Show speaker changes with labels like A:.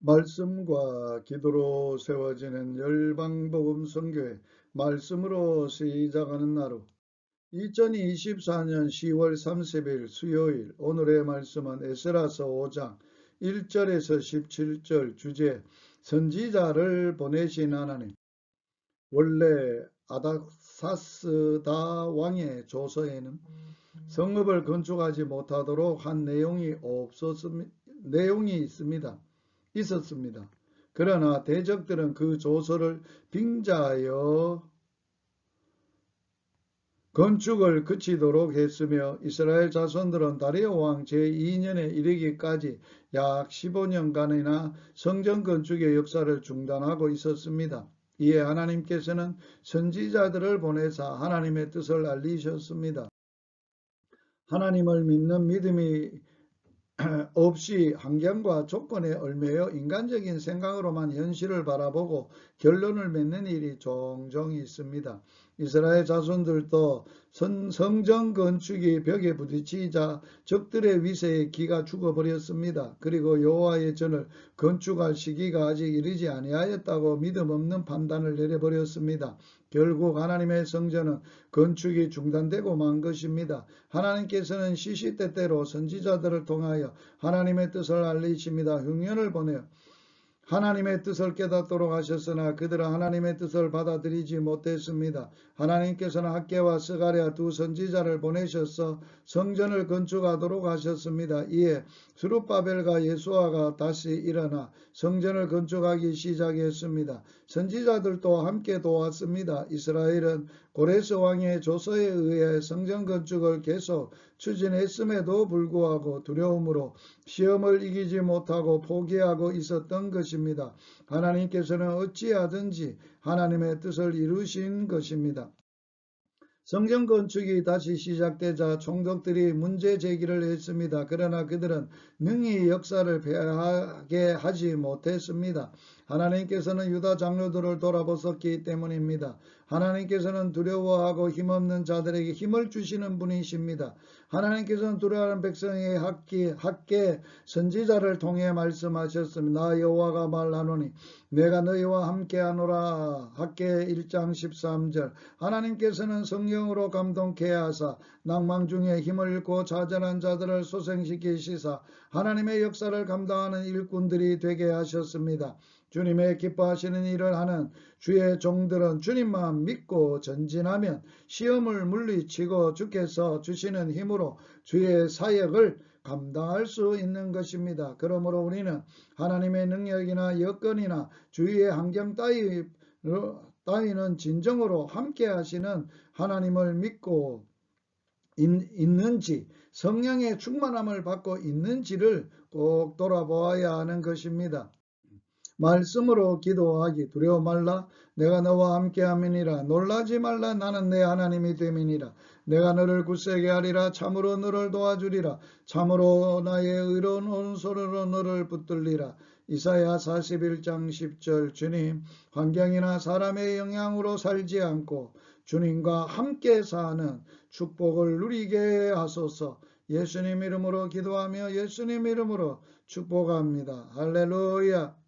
A: 말씀과 기도로 세워지는 열방복음 선교회 말씀으로 시작하는 나루 2024년 10월 30일 수요일 오늘의 말씀은 에스라서 5장 1절에서 17절 주제 선지자를 보내신 하나님 원래 아닥사스다 왕의 조서에는 성읍을 건축하지 못하도록 한 내용이 없었습니다. 내용이 있습니다. 있었습니다. 그러나 대적들은 그 조서를 빙자하여 건축을 그치도록 했으며 이스라엘 자손들은 다리오 왕 제2년에 이르기까지 약 15년간이나 성전 건축의 역사를 중단하고 있었습니다. 이에 하나님께서는 선지자들을 보내사 하나님의 뜻을 알리셨습니다. 하나님을 믿는 믿음이 없이 환경과 조건에 얽매여 인간적인 생각으로만 현실을 바라보고 결론을 맺는 일이 종종 있습니다. 이스라엘 자손들도 성정 건축이 벽에 부딪히자 적들의 위세에 기가 죽어버렸습니다. 그리고 여호와의 전을 건축할 시기가 아직 이르지 아니하였다고 믿음 없는 판단을 내려버렸습니다. 결국 하나님의 성전은 건축이 중단되고 만 것입니다. 하나님께서는 시시때때로 선지자들을 통하여 하나님의 뜻을 알리십니다. 흉년을 보내어 하나님의 뜻을 깨닫도록 하셨으나 그들은 하나님의 뜻을 받아들이지 못했습니다. 하나님께서는 학계와 스가랴 두 선지자를 보내셔서 성전을 건축하도록 하셨습니다. 이에 수룹바벨과 예수아가 다시 일어나 성전을 건축하기 시작했습니다. 선지자들도 함께 도왔습니다. 이스라엘은 고레스 왕의 조서에 의해 성전 건축을 계속 추진했음에도 불구하고 두려움으로 시험을 이기지 못하고 포기하고 있었던 것입니다. 하나님께서는 어찌하든지 하나님의 뜻을 이루신 것입니다. 성전 건축이 다시 시작되자 총독들이 문제 제기를 했습니다. 그러나 그들은 능히 역사를 패하게 하지 못했습니다. 하나님께서는 유다 장로들을 돌아보셨기 때문입니다. 하나님께서는 두려워하고 힘없는 자들에게 힘을 주시는 분이십니다. 하나님께서는 두려워하는 백성에게 학기, 학계 선지자를 통해 말씀하셨습니다. 나 여호와가 말하노니 내가 너희와 함께하노라. 학계 1장 13절 하나님께서는 성령으로 감동케 하사 낭망 중에 힘을 잃고 좌절한 자들을 소생시키시사 하나님의 역사를 감당하는 일꾼들이 되게 하셨습니다. 주님의 기뻐하시는 일을 하는 주의 종들은 주님만 믿고 전진하면 시험을 물리치고 주께서 주시는 힘으로 주의 사역을 감당할 수 있는 것입니다. 그러므로 우리는 하나님의 능력이나 여건이나 주위의 환경 따위, 따위는 진정으로 함께 하시는 하나님을 믿고 있는지 성령의 충만함을 받고 있는지를 꼭 돌아보아야 하는 것입니다. 말씀으로 기도하기 두려워 말라. 내가 너와 함께 함이니라. 놀라지 말라. 나는 내 하나님이 됨이니라. 내가 너를 굳세게 하리라. 참으로 너를 도와주리라. 참으로 나의 의로운 온소리로 너를 붙들리라. 이사야 41장 10절. 주님 환경이나 사람의 영향으로 살지 않고 주님과 함께 사는 축복을 누리게 하소서. 예수님 이름으로 기도하며 예수님 이름으로 축복합니다. 할렐루야